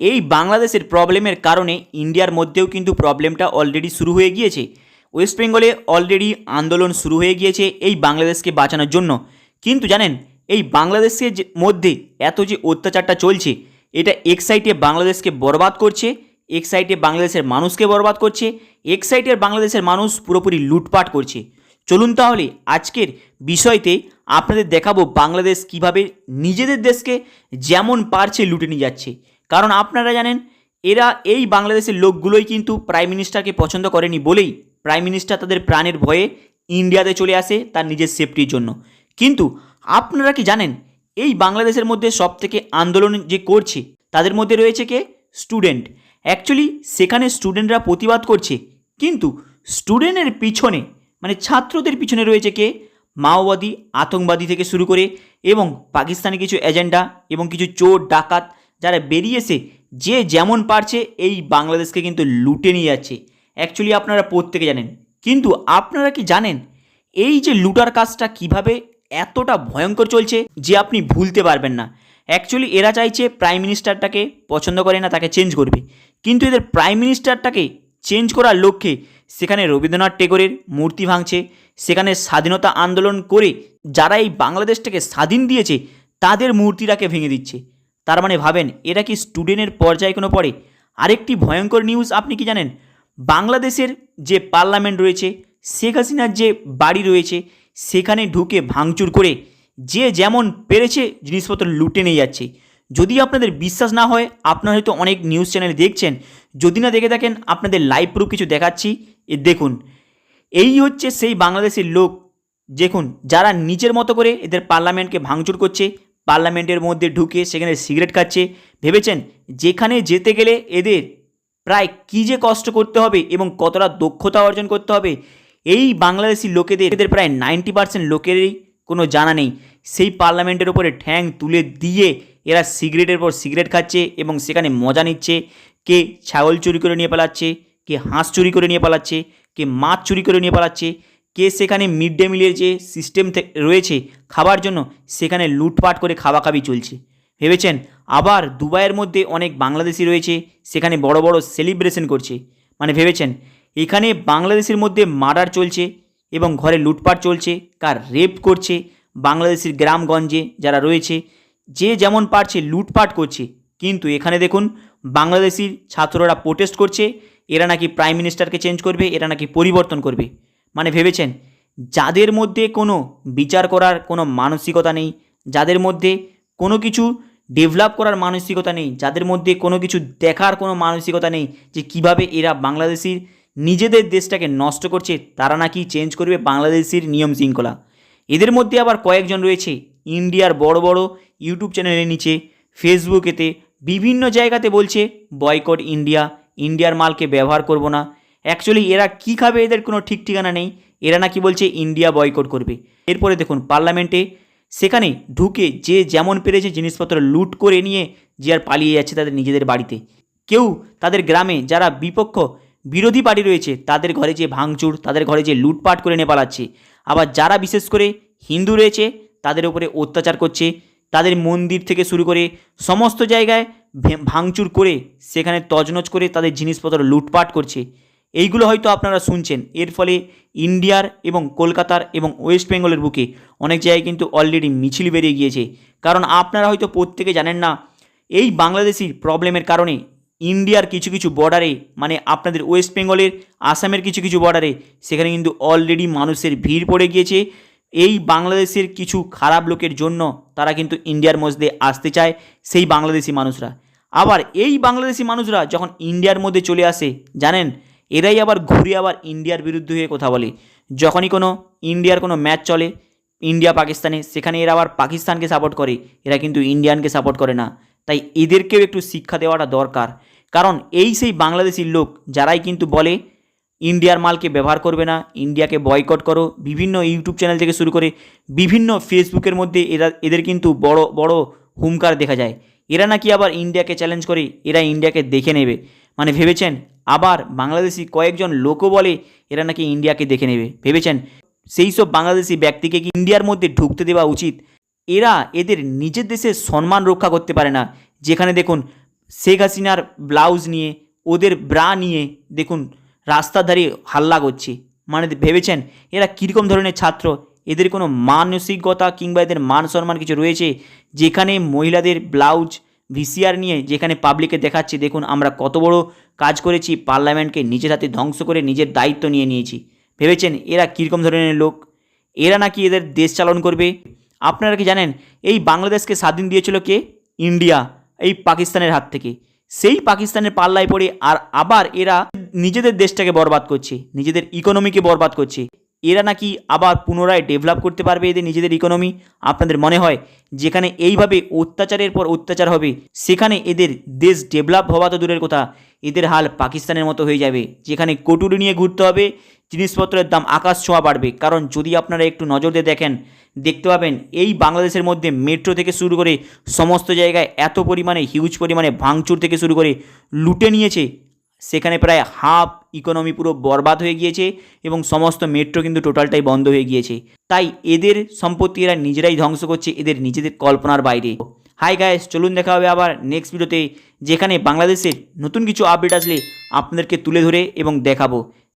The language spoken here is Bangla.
এই বাংলাদেশের প্রবলেমের কারণে ইন্ডিয়ার মধ্যেও কিন্তু প্রবলেমটা অলরেডি শুরু হয়ে গিয়েছে। ওয়েস্ট বেঙ্গলে অলরেডি আন্দোলন শুরু হয়ে গিয়েছে এই বাংলাদেশকে বাঁচানোর জন্য। কিন্তু জানেন, এই বাংলাদেশের মধ্যে এত যে অত্যাচারটা চলছে, এটা এক সাইডে বাংলাদেশকে বরবাদ করছে, এক সাইডে বাংলাদেশের মানুষকে বরবাদ করছে, এক সাইডের বাংলাদেশের মানুষ পুরোপুরি লুটপাট করছে। চলুন তাহলে আজকের বিষয়তে আপনাদের দেখাবো বাংলাদেশ কীভাবে নিজেদের দেশকে যেমন পারছে লুটে নিয়ে যাচ্ছে। কারণ আপনারা জানেন, এরা এই বাংলাদেশের লোকগুলোই কিন্তু প্রাইম মিনিস্টারকে পছন্দ করেনি বলেই প্রাইম মিনিস্টার তাদের প্রাণের ভয়ে ইন্ডিয়াতে চলে আসে তার নিজের সেফটির জন্য। কিন্তু আপনারা কি জানেন, এই বাংলাদেশের মধ্যে সব থেকে আন্দোলন যে করছে, তাদের মধ্যে রয়েছে কে? স্টুডেন্ট। অ্যাকচুয়ালি সেখানে স্টুডেন্টরা প্রতিবাদ করছে, কিন্তু স্টুডেন্টের পিছনে মানে ছাত্রদের পিছনে রয়েছে কে? মাওবাদী, আতঙ্কবাদী থেকে শুরু করে এবং পাকিস্তানি কিছু এজেন্ডা এবং কিছু চোর, ডাকাত যারা বেরিয়েছে, যে যেমন পারছে, এই বাংলাদেশকে কিন্তু লুটে নিয়ে যাচ্ছে। অ্যাকচুয়ালি আপনারা প্রত্যেকে জানেন। কিন্তু আপনারা কি জানেন? এই যে লুটার কাজটা কীভাবে এতটা ভয়ঙ্কর চলছে যে আপনি ভুলতে পারবেন না। অ্যাকচুয়ালি এরা চাইছে প্রাইম মিনিস্টারটাকে পছন্দ করে না, তাকে চেঞ্জ করবে। কিন্তু এদের প্রাইম মিনিস্টারটাকে চেঞ্জ করার লক্ষ্যে সেখানে রবীন্দ্রনাথ টেগোরের মূর্তি ভাঙছে। সেখানে স্বাধীনতা আন্দোলন করে যারা এই বাংলাদেশটাকে স্বাধীন দিয়েছে, তাদের মূর্তিটাকে ভেঙে দিচ্ছে। তার মানে ভাবেন, এরা কি স্টুডেন্টের পর্যায়ে কোনো পড়ে? আরেকটি ভয়ঙ্কর নিউজ আপনি কি জানেন? বাংলাদেশের যে পার্লামেন্ট রয়েছে, শেখ হাসিনার যে বাড়ি রয়েছে, সেখানে ঢুকে ভাঙচুর করে যে যেমন পেরেছে জিনিসপত্র লুটে নিয়ে যাচ্ছে। যদি আপনাদের বিশ্বাস না হয়, আপনারা হয়তো অনেক নিউজ চ্যানেল দেখছেন। যদি না দেখে থাকেন, আপনাদের লাইভ প্রুফ কিছু দেখাচ্ছি। এ দেখুন, এই হচ্ছে সেই বাংলাদেশের লোক। দেখুন, যারা নিজের মতো করে এদের পার্লামেন্টকে ভাঙচুর করছে পার্লামেন্টের মধ্যে ঢুকে সেখানে সিগারেট খাচ্ছে। ভেবেছেন যেখানে যেতে গেলে এদের প্রায় কী যে কষ্ট করতে হবে এবং কতটা দক্ষতা অর্জন করতে হবে, এই বাংলাদেশি লোকেদের, এদের প্রায় নাইনটি পার্সেন্ট লোকেরই কোনো জানা নেই। সেই পার্লামেন্টের ওপরে ঠ্যাং তুলে দিয়ে এরা সিগারেটের পর সিগারেট খাচ্ছে এবং সেখানে মজা নিচ্ছে। কে ছাগল চুরি করে নিয়ে পালাচ্ছে, কে হাঁস চুরি করে নিয়ে পালাচ্ছে, কে মাছ চুরি করে নিয়ে পালাচ্ছে কে সেখানে মিড ডে মিলের যে সিস্টেম রয়েছে খাবার জন্য, সেখানে লুটপাট করে খাওয়া খাবি চলছে। ভেবেছেন আবার দুবাইয়ের মধ্যে অনেক বাংলাদেশি রয়েছে, সেখানে বড় বড় সেলিব্রেশন করছে। মানে ভেবেছেন এখানে বাংলাদেশের মধ্যে মার্ডার চলছে এবং ঘরে লুটপাট চলছে, কার রেপ করছে, বাংলাদেশের গ্রামগঞ্জে যারা রয়েছে, যে যেমন পারছে লুটপাট করছে। কিন্তু এখানে দেখুন বাংলাদেশির ছাত্ররা প্রোটেস্ট করছে, এরা নাকি প্রাইম মিনিস্টারকে চেঞ্জ করবে, এরা নাকি পরিবর্তন করবে। মানে ভেবেছেন, যাদের মধ্যে কোনো বিচার করার কোনো মানসিকতা নেই, যাদের মধ্যে কোনো কিছু ডেভেলপ করার মানসিকতা নেই, যাদের মধ্যে কোনো কিছু দেখার কোনো মানসিকতা নেই যে কীভাবে এরা বাংলাদেশির নিজেদের দেশটাকে নষ্ট করছে, তারা নাকি চেঞ্জ করবে বাংলাদেশের নিয়ম শৃঙ্খলা। এদের মধ্যে আবার কয়েকজন রয়েছে, ইন্ডিয়ার বড় বড় ইউটিউব চ্যানেলের নিচে ফেসবুকেতে বিভিন্ন জায়গাতে বলছে বয়কট ইন্ডিয়া ইন্ডিয়ার মালকে ব্যবহার করব না অ্যাকচুয়ালি এরা কী খাবে এদের কোনো ঠিক ঠিকানা নেই। এরা নাকি বলছে ইন্ডিয়া বয়কট করবে। এরপরে দেখুন, পার্লামেন্টে সেখানে ঢুকে যে যেমন পেরেছে জিনিসপত্র লুট করে নিয়ে যে আর পালিয়ে যাচ্ছে তাদের নিজেদের বাড়িতে। কেউ তাদের গ্রামে যারা বিপক্ষ বিরোধী পার্টি রয়েছে, তাদের ঘরে যে ভাঙচুর, তাদের ঘরে যে লুটপাট করে নিয়ে পালাচ্ছে। আবার যারা বিশেষ করে হিন্দু রয়েছে, তাদের উপরে অত্যাচার করছে, তাদের মন্দির থেকে শুরু করে সমস্ত জায়গায় ভাঙচুর করে সেখানে তজনজ করে তাদের জিনিসপত্র লুটপাট করছে। এইগুলো হয়তো আপনারা শুনছেন। এর ফলে ইন্ডিয়ার এবং কলকাতার এবং ওয়েস্ট বেঙ্গলের বুকে অনেক জায়গায় কিন্তু অলরেডি মিছিল বেরিয়ে গিয়েছে। কারণ আপনারা হয়তো প্রত্যেকে জানেন না, এই বাংলাদেশির প্রবলেমের কারণে ইন্ডিয়ার কিছু কিছু বর্ডারে মানে আপনাদের ওয়েস্ট বেঙ্গলের, আসামের কিছু কিছু বর্ডারে সেখানে কিন্তু অলরেডি মানুষের ভিড় পড়ে গিয়েছে। এই বাংলাদেশের কিছু খারাপ লোকের জন্য তারা কিন্তু ইন্ডিয়ার মধ্যে আসতে চায় সেই বাংলাদেশি মানুষরা। আবার এই বাংলাদেশি মানুষরা যখন ইন্ডিয়ার মধ্যে চলে আসে, জানেন এরাই আবার ঘুরে আবার ইন্ডিয়ার বিরুদ্ধে হয়ে কথা বলে। যখনই কোনো ইন্ডিয়ার কোনো ম্যাচ চলে, ইন্ডিয়া পাকিস্তানে, সেখানে এরা আবার পাকিস্তানকে সাপোর্ট করে। এরা কিন্তু ইন্ডিয়ানকে সাপোর্ট করে না। তাই এদেরকেও একটু শিক্ষা দেওয়াটা দরকার। কারণ এই সেই বাংলাদেশির লোক যারাই কিন্তু বলে, ইন্ডিয়ার মালকে ব্যবহার করবে না, ইন্ডিয়াকে বয়কট করো, বিভিন্ন ইউটিউব চ্যানেল থেকে শুরু করে, বিভিন্ন ফেসবুকের মধ্যে এরা, এদের কিন্তু বড় বড় হুমকার দেখা যায়। এরা নাকি আবার ইন্ডিয়াকে চ্যালেঞ্জ করে, এরা ইন্ডিয়াকে দেখে নেবে। মানে ভেবেছেন আবার বাংলাদেশি কয়েকজন লোকও বলে এরা নাকি ইন্ডিয়াকে দেখে নেবে। ভেবেছেন? সেই সব বাংলাদেশি ব্যক্তিকে কি ইন্ডিয়ার মধ্যে ঢুকতে দেওয়া উচিত? এরা এদের নিজের দেশের সম্মান রক্ষা করতে পারে না। যেখানে দেখুন, শেখ হাসিনার ব্লাউজ নিয়ে, ওদের ব্রা নিয়ে দেখুন, রাস্তার ধারে হাল্লা করছে। মানে ভেবেছেন, এরা কীরকম ধরনের ছাত্র? এদের কোনো মানসিকতা কিংবা এদের মান সম্মান কিছু রয়েছে? যেখানে মহিলাদের ব্লাউজ ভিসিআর নিয়ে যেখানে পাবলিকে দেখাচ্ছে, দেখুন আমরা কত বড় কাজ করেছি, পার্লামেন্টকে নিজের হাতে ধ্বংস করে নিজের দায়িত্ব নিয়ে নিয়েছি। ভেবেছেন এরা কীরকম ধরনের লোক? এরা নাকি এদের দেশ চালন করবে? আপনারা কি জানেন, এই বাংলাদেশকে স্বাধীন দিয়েছিল কে? ইন্ডিয়া, এই পাকিস্তানের হাত থেকে। সেই পাকিস্তানের পাল্লায় পড়ে আর আবার এরা নিজেদের দেশটাকে বরবাদ করছে, নিজেদের ইকোনমিকে বরবাদ করছে। এরা নাকি আবার পুনরায় ডেভেলপ করতে পারবে এদের নিজেদের ইকোনমি আপনাদের মনে হয় যেখানে এইভাবে অত্যাচারের পর অত্যাচার হবে, সেখানে এদের দেশ ডেভেলপ হওয়া তো দূরের কথা। এদের হাল পাকিস্তানের মতো হয়ে যাবে, যেখানে কটুরি নিয়ে ঘুরতে হবে, জিনিসপত্রের দাম আকাশ ছোঁয়া বাড়বে। কারণ যদি আপনারা একটু নজর দিয়ে দেখেন, দেখতে পাবেন এই বাংলাদেশের মধ্যে মেট্রো থেকে শুরু করে সমস্ত জায়গায় এত পরিমাণে হিউজ পরিমাণে ভাঙচুর থেকে শুরু করে লুটে নিয়েছে সেখানে প্রায় হাফ ইকোনমি পুরো বরবাদ হয়ে গিয়েছে এবং সমস্ত মেট্রো কিন্তু টোটালটাই বন্ধ হয়ে গিয়েছে। তাই এদের সম্পত্তি এরা নিজেরাই ধ্বংস করছে, এদের নিজেদের কল্পনার বাইরে। হাই গায়েস চলুন দেখা হবে আবার নেক্সট ভিডিওতে যেখানে বাংলাদেশের নতুন কিছু আপডেট আসলে আপনাদেরকে তুলে ধরে এবং দেখাবো।